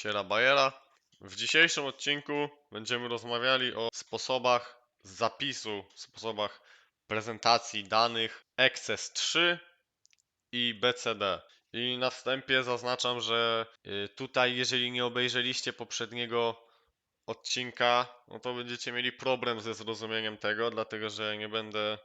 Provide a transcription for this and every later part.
Siera Bajera. W dzisiejszym odcinku będziemy rozmawiali o sposobach zapisu, sposobach prezentacji danych Access 3 i BCD. I na wstępie zaznaczam, że y, tutaj, jeżeli nie obejrzeliście poprzedniego odcinka, no to będziecie mieli problem ze zrozumieniem tego, dlatego że nie będę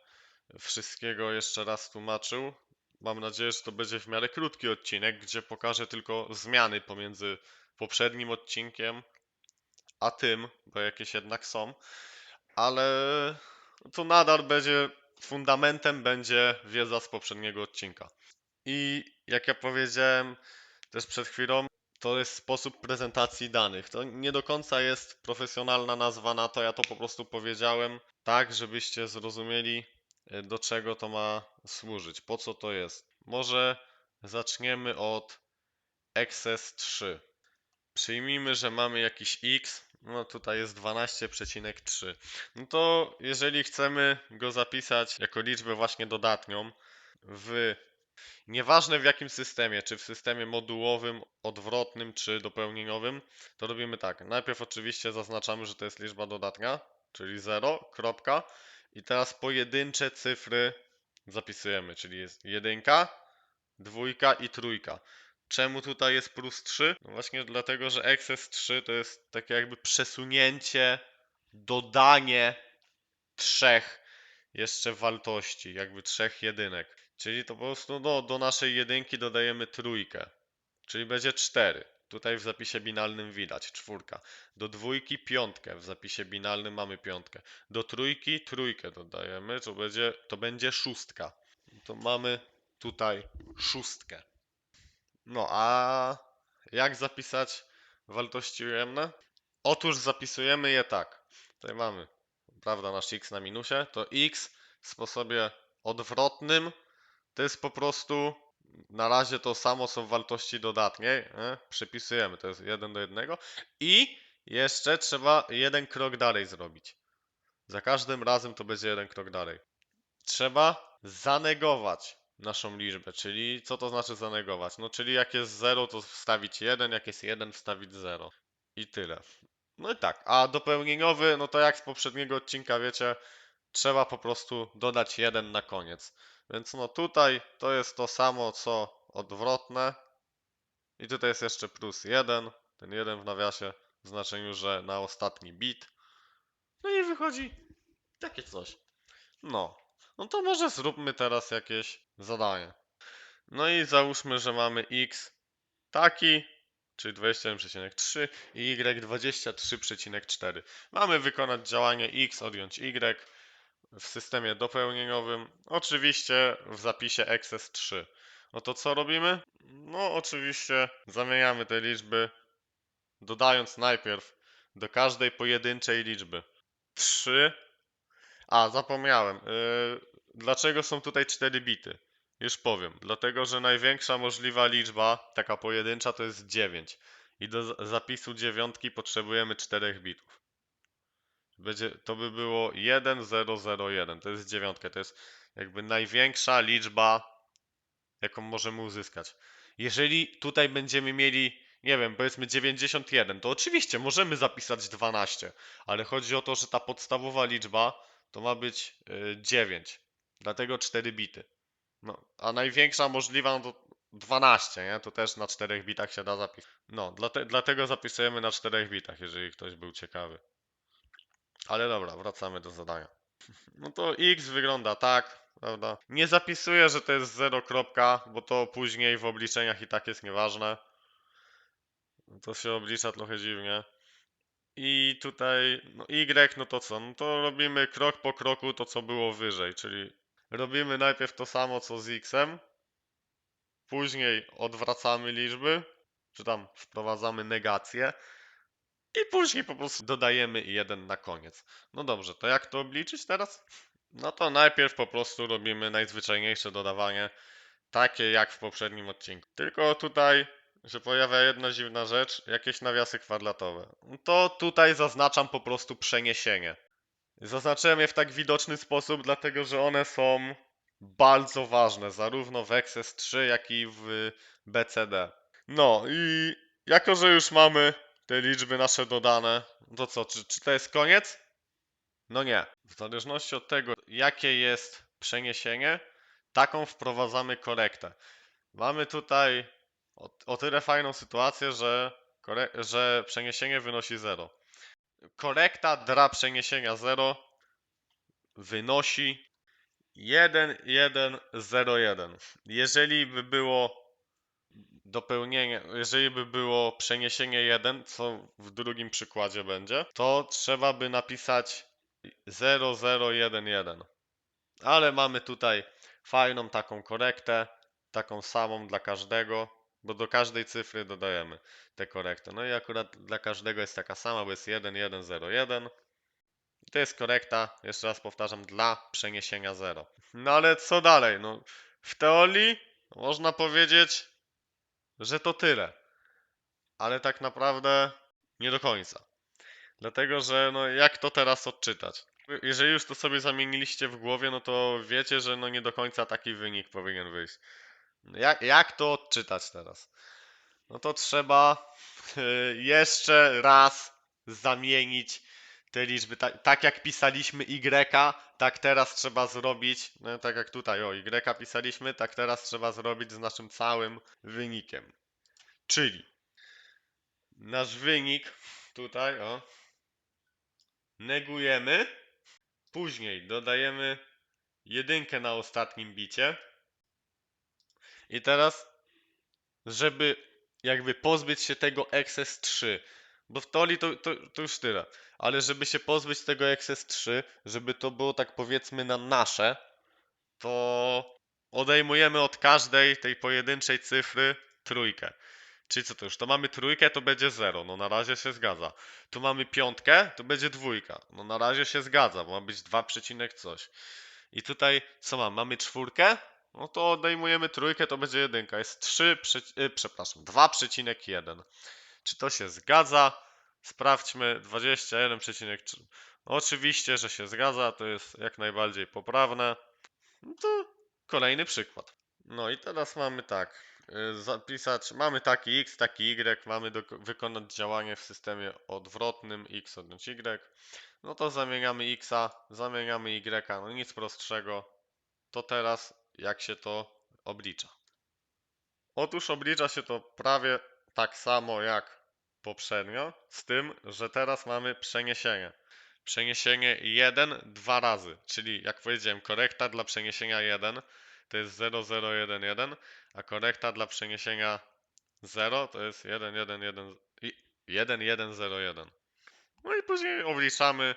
wszystkiego jeszcze raz tłumaczył. Mam nadzieję, że to będzie w miarę krótki odcinek, gdzie pokażę tylko zmiany pomiędzy poprzednim odcinkiem a tym, bo jakieś jednak są, ale to nadal będzie fundamentem będzie wiedza z poprzedniego odcinka. I jak ja powiedziałem też przed chwilą, to jest sposób prezentacji danych. To nie do końca jest profesjonalna nazwa na to, ja to po prostu powiedziałem tak, żebyście zrozumieli y, do czego to ma służyć, po co to jest. Może zaczniemy od Access 3. Przyjmijmy, że mamy jakiś x, no tutaj jest 12,3. No to jeżeli chcemy go zapisać jako liczbę właśnie dodatnią w nieważne w jakim systemie, czy w systemie modułowym, odwrotnym, czy dopełnieniowym, to robimy tak. Najpierw oczywiście zaznaczamy, że to jest liczba dodatnia, czyli 0, kropka. I teraz pojedyncze cyfry zapisujemy, czyli jest jedynka, dwójka i trójka. Czemu tutaj jest plus 3? No właśnie dlatego, że excess 3 to jest takie jakby przesunięcie, dodanie trzech jeszcze wartości, jakby trzech jedynek. Czyli to po prostu no, do naszej jedynki dodajemy trójkę, czyli będzie 4. Tutaj w zapisie binalnym widać czwórka. Do dwójki piątkę, w zapisie binalnym mamy piątkę. Do trójki trójkę dodajemy, to będzie, to będzie szóstka. To mamy tutaj szóstkę. No a jak zapisać wartości ujemne? Otóż zapisujemy je tak. Tutaj mamy, prawda, nasz x na minusie, to x w sposobie odwrotnym to jest po prostu na razie to samo są wartości dodatniej. Nie? Przypisujemy, to jest 1 do 1 i jeszcze trzeba jeden krok dalej zrobić. Za każdym razem to będzie jeden krok dalej. Trzeba zanegować naszą liczbę, czyli co to znaczy zanegować? No czyli jak jest 0 to wstawić 1, jak jest 1 wstawić 0 i tyle. No i tak, a dopełnieniowy, no to jak z poprzedniego odcinka wiecie, trzeba po prostu dodać 1 na koniec. Więc no tutaj to jest to samo co odwrotne i tutaj jest jeszcze plus 1, ten 1 w nawiasie w znaczeniu, że na ostatni bit. No i wychodzi takie coś. No, no to może zróbmy teraz jakieś zadanie. No i załóżmy, że mamy x taki, czyli 21,3 i y 23,4. Mamy wykonać działanie x odjąć y w systemie dopełnieniowym, oczywiście w zapisie excess 3. No to co robimy? No oczywiście zamieniamy te liczby, dodając najpierw do każdej pojedynczej liczby 3. A, zapomniałem. Yy, dlaczego są tutaj 4 bity? Już powiem. Dlatego, że największa możliwa liczba, taka pojedyncza, to jest 9. I do za- zapisu dziewiątki potrzebujemy 4 bitów. Będzie, to by było 1001. To jest dziewiątka. To jest jakby największa liczba, jaką możemy uzyskać. Jeżeli tutaj będziemy mieli, nie wiem, powiedzmy 91, to oczywiście możemy zapisać 12, ale chodzi o to, że ta podstawowa liczba to ma być y, 9. Dlatego 4 bity. No, a największa możliwa no to 12, nie? To też na 4 bitach się da zapisać. No, dlate, dlatego zapisujemy na 4 bitach, jeżeli ktoś był ciekawy. Ale dobra, wracamy do zadania. No to x wygląda tak, prawda? Nie zapisuję, że to jest 0 kropka, bo to później w obliczeniach i tak jest nieważne. To się oblicza trochę dziwnie. I tutaj, no y, no to co? No to robimy krok po kroku to, co było wyżej, czyli robimy najpierw to samo, co z x-em, później odwracamy liczby, czy tam wprowadzamy negację i później po prostu dodajemy jeden na koniec. No dobrze, to jak to obliczyć teraz? No to najpierw po prostu robimy najzwyczajniejsze dodawanie, takie jak w poprzednim odcinku. Tylko tutaj się pojawia jedna dziwna rzecz, jakieś nawiasy kwadratowe. To tutaj zaznaczam po prostu przeniesienie. Zaznaczyłem je w tak widoczny sposób, dlatego że one są bardzo ważne, zarówno w Access 3, jak i w BCD. No i Jako, że już mamy te liczby nasze dodane, to co, czy, czy to jest koniec? No nie. W zależności od tego, jakie jest przeniesienie, taką wprowadzamy korektę. Mamy tutaj o, o tyle fajną sytuację, że, że przeniesienie wynosi 0. Korekta dla przeniesienia 0 wynosi 1, 1, 0, 1. Jeżeli by było dopełnienie, jeżeli by było przeniesienie 1, co w drugim przykładzie będzie, to trzeba by napisać 0, 0, 1, 1. Ale mamy tutaj fajną taką korektę, taką samą dla każdego, bo do każdej cyfry dodajemy tę korektę. No i akurat dla każdego jest taka sama, bo jest 1, 1, 0, 1. I to jest korekta, jeszcze raz powtarzam, dla przeniesienia 0. No ale co dalej? No, w teorii można powiedzieć, że to tyle. Ale tak naprawdę nie do końca. Dlatego, że no jak to teraz odczytać? Jeżeli już to sobie zamieniliście w głowie, no to wiecie, że no nie do końca taki wynik powinien wyjść. No Jak, jak to odczytać teraz? No to trzeba y, jeszcze raz zamienić te liczby. Tak, tak jak pisaliśmy Y, tak teraz trzeba zrobić, no tak jak tutaj, o Y pisaliśmy, tak teraz trzeba zrobić z naszym całym wynikiem. Czyli nasz wynik tutaj, o, negujemy, później dodajemy jedynkę na ostatnim bicie i teraz, żeby jakby pozbyć się tego excess 3, bo w teorii to, to, to już tyle, ale żeby się pozbyć tego excess 3, żeby to było tak powiedzmy na nasze, to odejmujemy od każdej tej pojedynczej cyfry trójkę. Czyli co to już? To mamy trójkę, to będzie 0. No na razie się zgadza. Tu mamy piątkę, to będzie dwójka. No na razie się zgadza, bo ma być 2 przecinek coś. I tutaj co mam? Mamy czwórkę? No to odejmujemy trójkę, to będzie jedynka. Jest 3, przeci- y, przepraszam, 2,1. Czy to się zgadza? Sprawdźmy 21,3. No oczywiście, że się zgadza, to jest jak najbardziej poprawne. No to kolejny przykład. No i teraz mamy tak, y, zapisać, mamy taki x, taki y, mamy do, wykonać działanie w systemie odwrotnym x odjąć y. No to zamieniamy x, zamieniamy y, no nic prostszego. To teraz jak się to oblicza? Otóż oblicza się to prawie tak samo jak poprzednio, z tym, że teraz mamy przeniesienie. Przeniesienie 1 dwa razy, czyli jak powiedziałem, korekta dla przeniesienia 1 to jest 0011, a korekta dla przeniesienia 0 to jest 1111 i 1101. No i później obliczamy.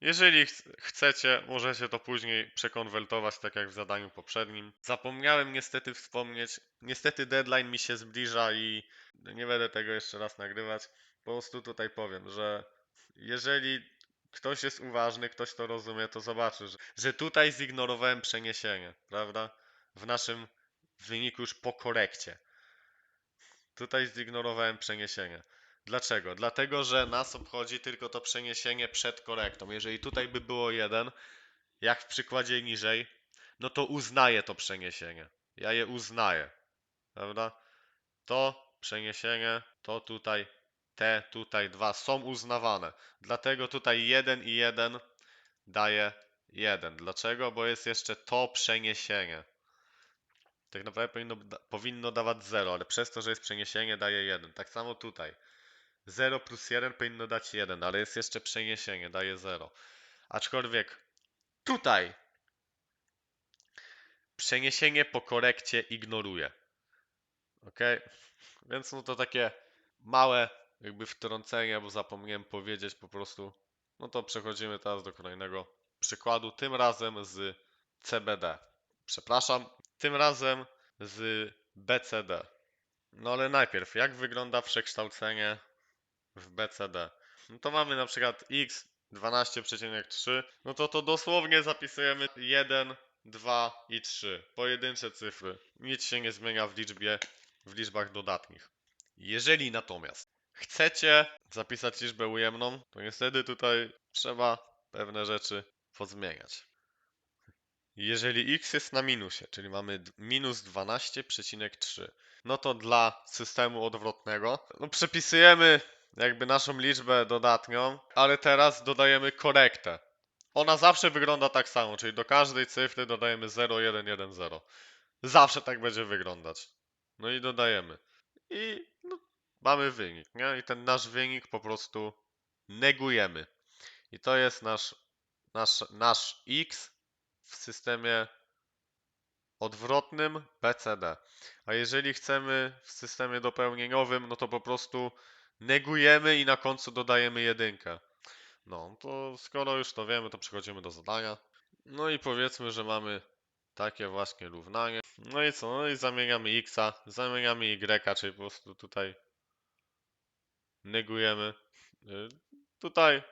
Jeżeli ch- chcecie, możecie to później przekonwertować, tak jak w zadaniu poprzednim. Zapomniałem niestety wspomnieć, niestety deadline mi się zbliża i nie będę tego jeszcze raz nagrywać. Po prostu tutaj powiem, że jeżeli ktoś jest uważny, ktoś to rozumie, to zobaczy, że, że tutaj zignorowałem przeniesienie, prawda? W naszym wyniku już po korekcie. Tutaj zignorowałem przeniesienie. Dlaczego? Dlatego, że nas obchodzi tylko to przeniesienie przed korektą. Jeżeli tutaj by było 1, jak w przykładzie niżej, no to uznaję to przeniesienie. Ja je uznaję. Prawda? To przeniesienie, to tutaj, te tutaj dwa są uznawane. Dlatego tutaj 1 i 1 daje 1. Dlaczego? Bo jest jeszcze to przeniesienie. Tak naprawdę powinno, powinno dawać 0, ale przez to, że jest przeniesienie daje 1. Tak samo tutaj. 0 plus 1 powinno dać 1, ale jest jeszcze przeniesienie, daje 0. Aczkolwiek tutaj przeniesienie po korekcie ignoruje. Ok? Więc no to takie małe jakby wtrącenie, bo zapomniałem powiedzieć po prostu. No to przechodzimy teraz do kolejnego przykładu, tym razem z CBD. Przepraszam, tym razem z BCD. No ale najpierw, jak wygląda przekształcenie w BCD? No to mamy na przykład x 12,3, no to to dosłownie zapisujemy 1, 2 i 3. Pojedyncze cyfry. Nic się nie zmienia w liczbie, w liczbach dodatnich. Jeżeli natomiast chcecie zapisać liczbę ujemną, to niestety tutaj trzeba pewne rzeczy pozmieniać. Jeżeli x jest na minusie, czyli mamy minus 12,3, no to dla systemu odwrotnego no przepisujemy jakby naszą liczbę dodatnią, ale teraz dodajemy korektę. Ona zawsze wygląda tak samo, czyli do każdej cyfry dodajemy 0, 1, 1, 0. Zawsze tak będzie wyglądać. No i dodajemy. I no, mamy wynik, nie? I ten nasz wynik po prostu negujemy. I to jest nasz, nasz, nasz x w systemie odwrotnym BCD. A jeżeli chcemy w systemie dopełnieniowym, no to po prostu negujemy i na końcu dodajemy jedynkę. No, to skoro już to wiemy, to przechodzimy do zadania. No i powiedzmy, że mamy takie właśnie równanie. No i co? No i zamieniamy x, zamieniamy y, czyli po prostu tutaj negujemy. Y, Tutaj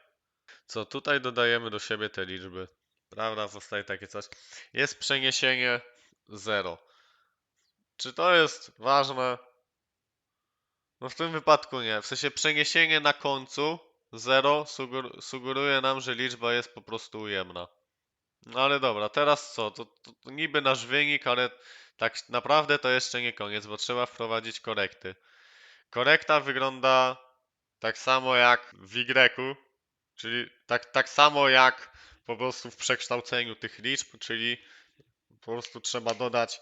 co? Tutaj dodajemy do siebie te liczby. Prawda? Zostaje takie coś. Jest przeniesienie 0. Czy to jest ważne? No w tym wypadku nie. W sensie przeniesienie na końcu 0 suger sugeruje nam, że liczba jest po prostu ujemna. No ale dobra, teraz co? To, to, to niby nasz wynik, ale tak naprawdę to jeszcze nie koniec, bo trzeba wprowadzić korekty. Korekta wygląda tak samo jak w Y, czyli tak, tak samo jak po prostu w przekształceniu tych liczb, czyli po prostu trzeba dodać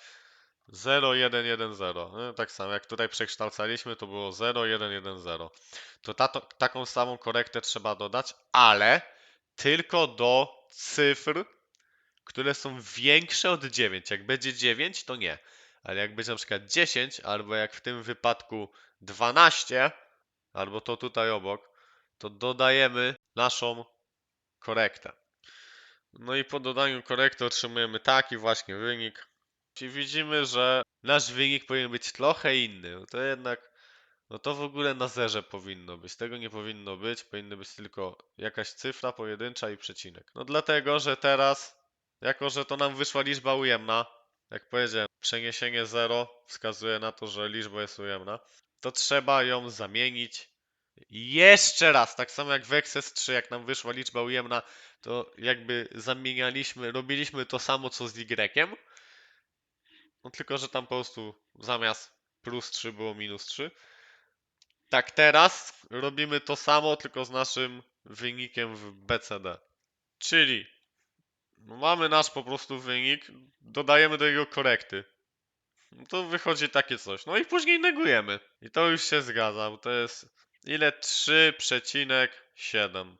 0, 1, 1, 0. No, tak samo jak tutaj przekształcaliśmy, to było 0, 1, 1, 0. To taką samą korektę trzeba dodać, ale tylko do cyfr, które są większe od 9. Jak będzie 9, to nie. Ale jak będzie na przykład 10, albo jak w tym wypadku 12, albo to tutaj obok, to dodajemy naszą korektę. No i po dodaniu korekty otrzymujemy taki właśnie wynik. Czyli widzimy, że nasz wynik powinien być trochę inny. No to jednak, no to w ogóle na zerze powinno być. Tego nie powinno być. Powinny być tylko jakaś cyfra pojedyncza i przecinek. No dlatego, że teraz, jako że to nam wyszła liczba ujemna, jak powiedziałem, przeniesienie 0 wskazuje na to, że liczba jest ujemna, to trzeba ją zamienić jeszcze raz, tak samo jak w Excess 3, jak nam wyszła liczba ujemna, to jakby zamienialiśmy, robiliśmy to samo co z Y, no tylko, że tam po prostu zamiast plus 3 było minus 3. Tak teraz robimy to samo, tylko z naszym wynikiem w BCD. Czyli mamy nasz po prostu wynik, dodajemy do niego korekty. No to wychodzi takie coś. No i później negujemy. I to już się zgadza, bo to jest ile? 3,7.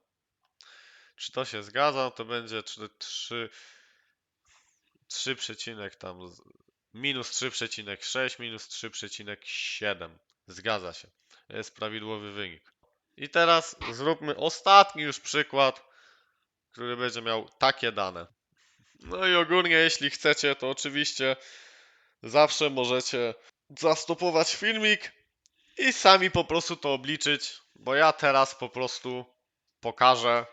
Czy to się zgadza? To będzie 3, 3, 3 przecinek tam minus 3,6 minus 3,7. Zgadza się. Jest prawidłowy wynik. I teraz zróbmy ostatni już przykład, który będzie miał takie dane. No i ogólnie, jeśli chcecie, to oczywiście zawsze możecie zastopować filmik i sami po prostu to obliczyć, bo ja teraz po prostu pokażę,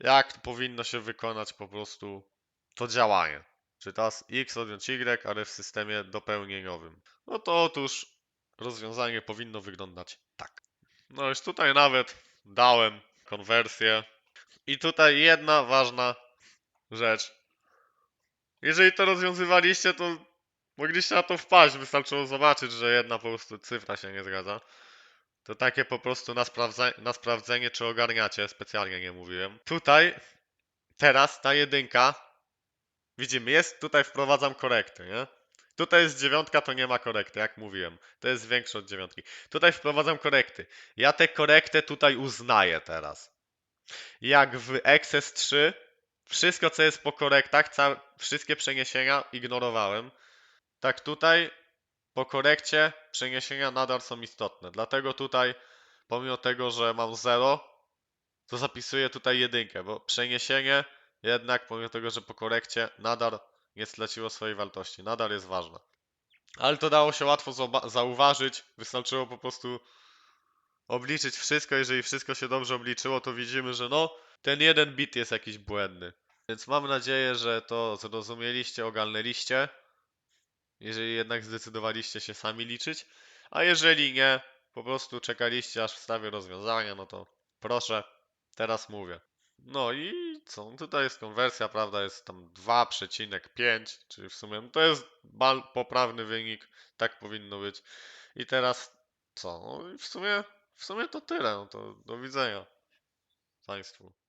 jak powinno się wykonać po prostu to działanie. Czy teraz x odjąć y, ale w systemie dopełnieniowym. No to otóż rozwiązanie powinno wyglądać tak. No już tutaj nawet dałem konwersję. I tutaj jedna ważna rzecz. Jeżeli to rozwiązywaliście, to mogliście na to wpaść. Wystarczyło zobaczyć, że jedna po prostu cyfra się nie zgadza. To takie po prostu na, sprawdza na sprawdzenie, czy ogarniacie. Specjalnie nie mówiłem. Tutaj, teraz ta jedynka, widzimy, jest, tutaj wprowadzam korekty, nie? Tutaj jest dziewiątka, to nie ma korekty, jak mówiłem. To jest większe od dziewiątki. Tutaj wprowadzam korekty. Ja tę korektę tutaj uznaję teraz. Jak w Excess 3, wszystko co jest po korektach, wszystkie przeniesienia ignorowałem. Tak tutaj po korekcie przeniesienia nadal są istotne. Dlatego tutaj, pomimo tego, że mam 0, to zapisuję tutaj jedynkę, bo przeniesienie jednak, pomimo tego, że po korekcie nadal nie straciło swojej wartości, nadal jest ważne. Ale to dało się łatwo zauważyć, wystarczyło po prostu obliczyć wszystko, jeżeli wszystko się dobrze obliczyło, to widzimy, że no, ten jeden bit jest jakiś błędny. Więc mam nadzieję, że to zrozumieliście, ogarnęliście. Jeżeli jednak zdecydowaliście się sami liczyć. A jeżeli nie, po prostu czekaliście aż wstawię rozwiązania, no to proszę, teraz mówię. No i i? No Tutaj jest konwersja, prawda, jest tam 2,5, czyli w sumie no to jest poprawny wynik, tak powinno być. I teraz co? No w sumie, w sumie to tyle, no to do widzenia Państwu.